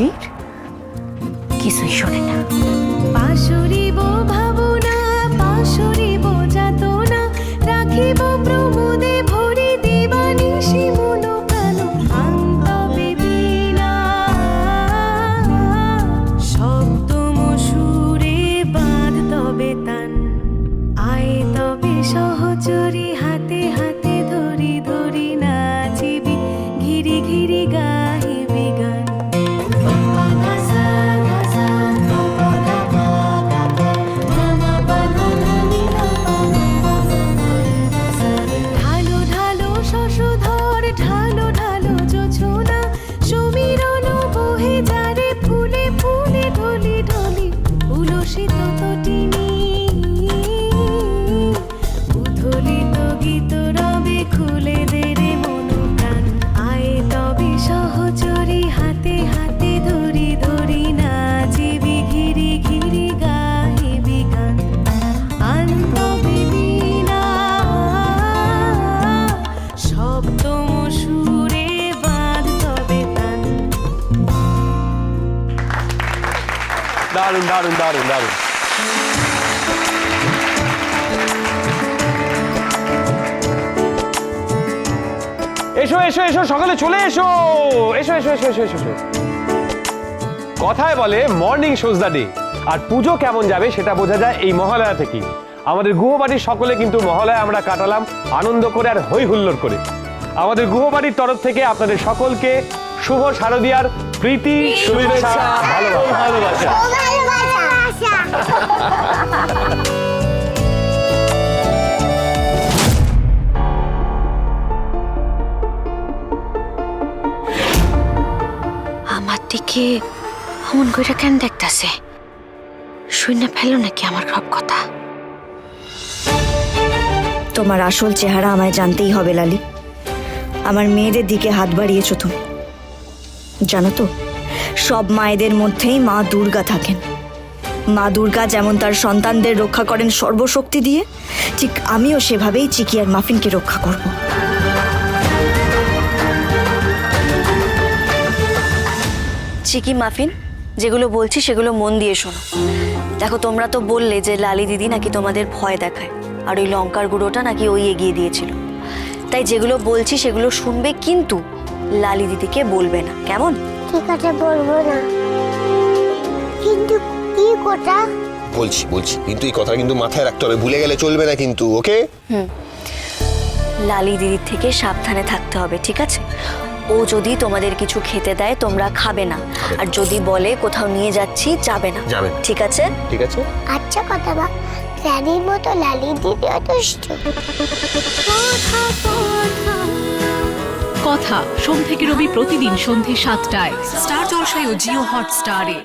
ধীর কিছুই শোনে না। দারুণ দারুণ দারুণ দারুণ। এসো এসো এসো সকালে চলে এসো। এসো এসো এসো এসো এসো। কথায় বলে মর্নিং শোজ দ্য ডে আর পুজো কেমন যাবে সেটা বোঝা যায় এই মহালয়া থেকেই। আমাদের গুহবাড়ির সকলে কিন্তু মহালয়া আমরা কাটালাম আনন্দ করে আর হই হুল্লোড় করে। আমাদের গুহবাড়ির তরফ থেকে আপনাদের সকলকে শুভ শারদিয়ার প্রীতি শুভেচ্ছা ভালোবাসা। আমার দিকে অমন করে কেন দেখতাছে? শূন্য ফেলো নাকি আমার সব কথা? তোমার আসল চেহারা আমায় জানতেই হবে, লালি। আমার মেয়েদের দিকে হাত বাড়িয়েছ তুমি। জানো তো, সব মায়েদের মধ্যেই মা দুর্গা থাকেন। মা দুর্গা যেমন তার সন্তানদের রক্ষা করেন সর্বশক্তি দিয়ে, ঠিক আমিও সেভাবেই চিকি আর মাফিনকে রক্ষা করব। চিকি মাফিন? যেগুলো বলছি সেগুলো মন দিয়ে শোনো। দেখো তোমরা তো বললে যে লালি দিদি নাকি তোমাদের ভয় দেখায় আর ওই লঙ্কার গুঁড়োটা নাকি ওই এগিয়ে দিয়েছিল। তাই যেগুলো বলছি সেগুলো শুনবে কিন্তু লালি দিদিকে বলবে না কেমন? ঠিক আছে বলব না। কিন্তু কি কোটা বলছি বলছি কিন্তু এই কথা কিন্তু মাথায় রাখতে হবে ভুলে গেলে চলবে না কিন্তু ওকে? হুম। লালি দিদির থেকে সাবধানে থাকতে হবে ঠিক আছে? ও যদি তোমাদের কিছু খেতে দেয় তোমরা খাবে না। আর যদি বলে কোথাও নিয়ে যাচ্ছি যাবে না। যাবে না। ঠিক আছে? ঠিক আছে? আচ্ছা কথা বা রানীর মতো লালি দিদি অদুষ্ট কথা সোম থেকে রবি প্রতিদিন সন্ধে সাতটায়। স্টার জলসায় ও জিও হটস্টারে।